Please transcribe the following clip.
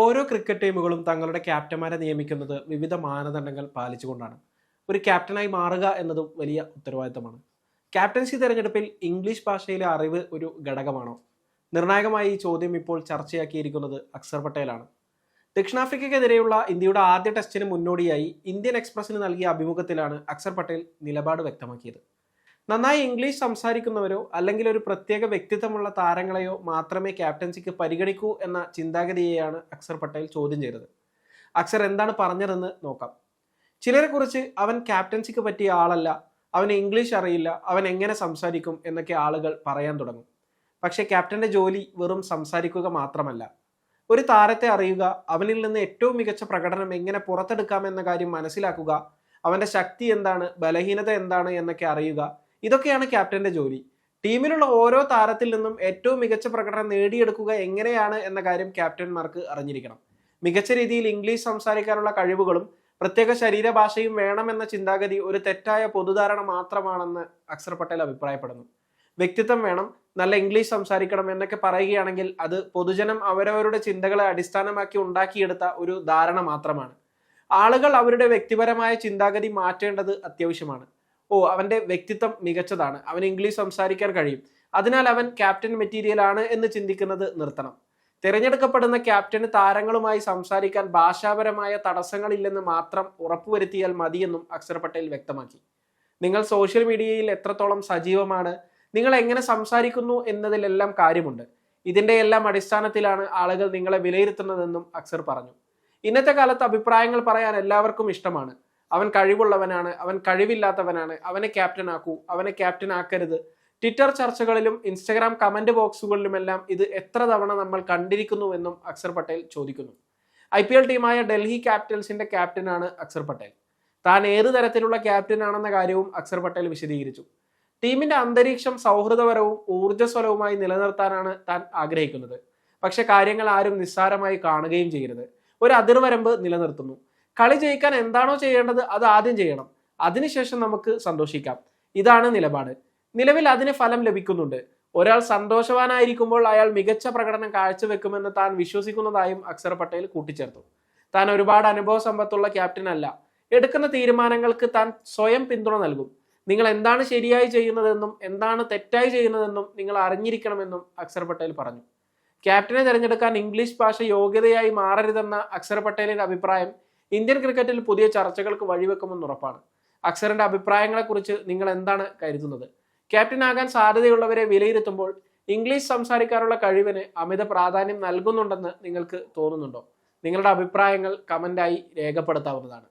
ഓരോ ക്രിക്കറ്റ് ടീമുകളും തങ്ങളുടെ ക്യാപ്റ്റന്മാരെ നിയമിക്കുന്നത് വിവിധ മാനദണ്ഡങ്ങൾ പാലിച്ചുകൊണ്ടാണ്. ഒരു ക്യാപ്റ്റനായി മാറുക എന്നതും വലിയ ഉത്തരവാദിത്തമാണ്. ക്യാപ്റ്റൻസി തെരഞ്ഞെടുപ്പിൽ ഇംഗ്ലീഷ് ഭാഷയിലെ അറിവ് ഒരു ഘടകമാണോ? നിർണായകമായി ഈ ചോദ്യം ഇപ്പോൾ ചർച്ചയാക്കിയിരിക്കുന്നത് അക്സർ പട്ടേലാണ്. ദക്ഷിണാഫ്രിക്കയ്ക്കെതിരെയുള്ള ഇന്ത്യയുടെ ആദ്യ ടെസ്റ്റിന് മുന്നോടിയായി ഇന്ത്യൻ എക്സ്പ്രസിന് നൽകിയ അഭിമുഖത്തിലാണ് അക്സർ പട്ടേൽ നിലപാട് വ്യക്തമാക്കിയത്. നന്നായി ഇംഗ്ലീഷ് സംസാരിക്കുന്നവരോ അല്ലെങ്കിൽ ഒരു പ്രത്യേക വ്യക്തിത്വമുള്ള താരങ്ങളെയോ മാത്രമേ ക്യാപ്റ്റൻസിക്ക് പരിഗണിക്കൂ എന്ന ചിന്താഗതിയെയാണ് അക്സർ പട്ടേൽ ചോദ്യം ചെയ്തത്. അക്സർ എന്താണ് പറഞ്ഞതെന്ന് നോക്കാം. ചിലരെക്കുറിച്ച് അവൻ ക്യാപ്റ്റൻസിക്ക് പറ്റിയ ആളല്ല അവന് ഇംഗ്ലീഷ് അറിയില്ല അവൻ എങ്ങനെ സംസാരിക്കും എന്നൊക്കെ ആളുകൾ പറയാൻ തുടങ്ങും. പക്ഷേ ക്യാപ്റ്റന്റെ ജോലി വെറും സംസാരിക്കുക മാത്രമല്ല. ഒരു താരത്തെ അറിയുക അവനിൽ നിന്ന് ഏറ്റവും മികച്ച പ്രകടനം എങ്ങനെ പുറത്തെടുക്കാമെന്ന കാര്യം മനസ്സിലാക്കുക അവന്റെ ശക്തി എന്താണ് ബലഹീനത എന്താണ് എന്നൊക്കെ അറിയുക ഇതൊക്കെയാണ് ക്യാപ്റ്റന്റെ ജോലി. ടീമിലുള്ള ഓരോ താരത്തിൽ നിന്നും ഏറ്റവും മികച്ച പ്രകടനം നേടിയെടുക്കുക എങ്ങനെയാണ് എന്ന കാര്യം ക്യാപ്റ്റന്മാർക്ക് അറിഞ്ഞിരിക്കണം. മികച്ച രീതിയിൽ ഇംഗ്ലീഷ് സംസാരിക്കാനുള്ള കഴിവുകളും പ്രത്യേക ശരീരഭാഷയും വേണമെന്ന ചിന്താഗതി ഒരു തെറ്റായ പൊതുധാരണ മാത്രമാണെന്ന് അക്സർ പട്ടേൽ അഭിപ്രായപ്പെടുന്നു. വ്യക്തിത്വം വേണം നല്ല ഇംഗ്ലീഷ് സംസാരിക്കണം എന്നൊക്കെ പറയുകയാണെങ്കിൽ അത് പൊതുജനം അവരവരുടെ ചിന്തകളെ അടിസ്ഥാനമാക്കി ഉണ്ടാക്കിയെടുത്ത ഒരു ധാരണ മാത്രമാണ്. ആളുകൾ അവരുടെ വ്യക്തിപരമായ ചിന്താഗതി മാറ്റേണ്ടത് അത്യാവശ്യമാണ്. ഓ അവന്റെ വ്യക്തിത്വം മികച്ചതാണ്. അവൻ ഇംഗ്ലീഷ് സംസാരിക്കാൻ കഴിയും. അതിനാൽ അവൻ ക്യാപ്റ്റൻ മെറ്റീരിയൽ ആണ് എന്ന് ചിന്തിക്കുന്നത് നിർത്തണം. തിരഞ്ഞെടുക്കപ്പെടുന്ന ക്യാപ്റ്റന് താരങ്ങളുമായി സംസാരിക്കാൻ ഭാഷാപരമായ തടസ്സങ്ങളില്ലെന്ന് മാത്രം ഉറപ്പുവരുത്തിയാൽ മതിയെന്നും അക്ഷർ പട്ടേൽ വ്യക്തമാക്കി. നിങ്ങൾ സോഷ്യൽ മീഡിയയിൽ എത്രത്തോളം സജീവമാണ് നിങ്ങൾ എങ്ങനെ സംസാരിക്കുന്നു എന്നതിലെല്ലാം കാര്യമുണ്ട്. ഇതിന്റെ എല്ലാം അടിസ്ഥാനത്തിലാണ് ആളുകൾ നിങ്ങളെ വിലയിരുത്തുന്നതെന്നും അക്സർ പറഞ്ഞു. ഇന്നത്തെ കാലത്ത് അഭിപ്രായങ്ങൾ പറയാൻ എല്ലാവർക്കും ഇഷ്ടമാണ്. അവൻ കഴിവുള്ളവനാണ് അവൻ കഴിവില്ലാത്തവനാണ് അവനെ ക്യാപ്റ്റൻ ആക്കൂ അവനെ ക്യാപ്റ്റൻ ആക്കരുത്. ട്വിറ്റർ ചർച്ചകളിലും ഇൻസ്റ്റഗ്രാം കമന്റ് ബോക്സുകളിലുമെല്ലാം ഇത് എത്ര തവണ നമ്മൾ കണ്ടിരിക്കുന്നുവെന്നും അക്സർ പട്ടേൽ ചോദിക്കുന്നു. ഐ പി എൽ ടീമായ ഡൽഹി ക്യാപിറ്റൽസിന്റെ ക്യാപ്റ്റനാണ് അക്സർ പട്ടേൽ. താൻ ഏത് തരത്തിലുള്ള ക്യാപ്റ്റൻ ആണെന്ന കാര്യവും അക്സർ പട്ടേൽ വിശദീകരിച്ചു. ടീമിന്റെ അന്തരീക്ഷം സൗഹൃദപരവും ഊർജസ്വലവുമായി നിലനിർത്താനാണ് താൻ ആഗ്രഹിക്കുന്നത്. പക്ഷെ കാര്യങ്ങൾ ആരും നിസ്സാരമായി കാണുകയും ചെയ്യരുത്. ഒരു അതിർവരമ്പ് നിലനിർത്തുന്നു. കളി ജയിക്കാൻ എന്താണോ ചെയ്യേണ്ടത് അത് ആദ്യം ചെയ്യണം. അതിനുശേഷം നമുക്ക് സന്തോഷിക്കാം. ഇതാണ് നിലപാട്. നിലവിൽ അതിന് ഫലം ലഭിക്കുന്നുണ്ട്. ഒരാൾ സന്തോഷവാനായിരിക്കുമ്പോൾ അയാൾ മികച്ച പ്രകടനം കാഴ്ചവെക്കുമെന്ന് താൻ വിശ്വസിക്കുന്നതായും അക്സർ പട്ടേൽ കൂട്ടിച്ചേർത്തു. താൻ ഒരുപാട് അനുഭവ സമ്പത്തുള്ള ക്യാപ്റ്റൻ അല്ല. എടുക്കുന്ന തീരുമാനങ്ങൾക്ക് താൻ സ്വയം പിന്തുണ നൽകും. നിങ്ങൾ എന്താണ് ശരിയായി ചെയ്യുന്നതെന്നും എന്താണ് തെറ്റായി ചെയ്യുന്നതെന്നും നിങ്ങൾ അറിഞ്ഞിരിക്കണമെന്നും അക്സർ പട്ടേൽ പറഞ്ഞു. ക്യാപ്റ്റനെ തിരഞ്ഞെടുക്കാൻ ഇംഗ്ലീഷ് ഭാഷ യോഗ്യതയായി മാറരുതെന്ന അക്സർ പട്ടേലിന്റെ അഭിപ്രായം ഇന്ത്യൻ ക്രിക്കറ്റിൽ പുതിയ ചർച്ചകൾക്ക് വഴിവെക്കുമെന്ന് ഉറപ്പാണ്. അക്സറിന്റെ അഭിപ്രായങ്ങളെക്കുറിച്ച് നിങ്ങൾ എന്താണ് കരുതുന്നത്? ക്യാപ്റ്റനാകാൻ സാധ്യതയുള്ളവരെ വിലയിരുത്തുമ്പോൾ ഇംഗ്ലീഷ് സംസാരിക്കാനുള്ള കഴിവിന് അമിത പ്രാധാന്യം നൽകുന്നുണ്ടെന്ന് നിങ്ങൾക്ക് തോന്നുന്നുണ്ടോ? നിങ്ങളുടെ അഭിപ്രായങ്ങൾ കമന്റായി രേഖപ്പെടുത്താവുന്നതാണ്.